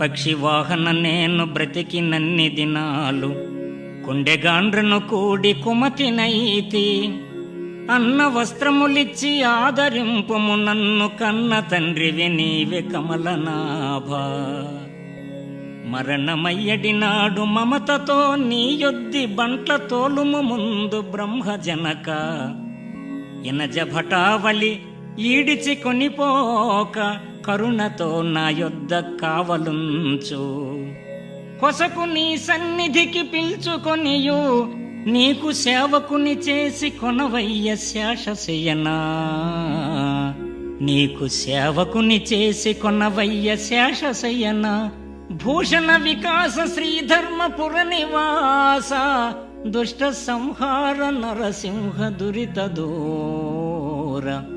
పక్షి వాహన నేను బ్రతికినన్ని దినాలు. కుండెగాండ్రను కూడి కుమతినైతి అన్న వస్త్రములిచ్చి ఆదరింపుము నన్ను కన్న తండ్రివి నీవే కమలనాభ. మరణమయ్యడి నాడు మమతతో నీ యొద్ది బంట్ల తోలుము ముందు బ్రహ్మజనక. ఇనజ భటావలి ఈడిచి కొనిపోక కరుణతో నా యొద్ద కావలుంచు. కొసకు నీ సన్నిధికి పిలుచుకొనియు. నీకు సేవకుని చేసి కొనవయ్య శేషశయనా. నీకు సేవకుని చేసి కొనవయ్య శేషశయన. భూషణ వికాస శ్రీధర్మపుర నివాస దుష్ట సంహార నరసింహ దురిత దూర.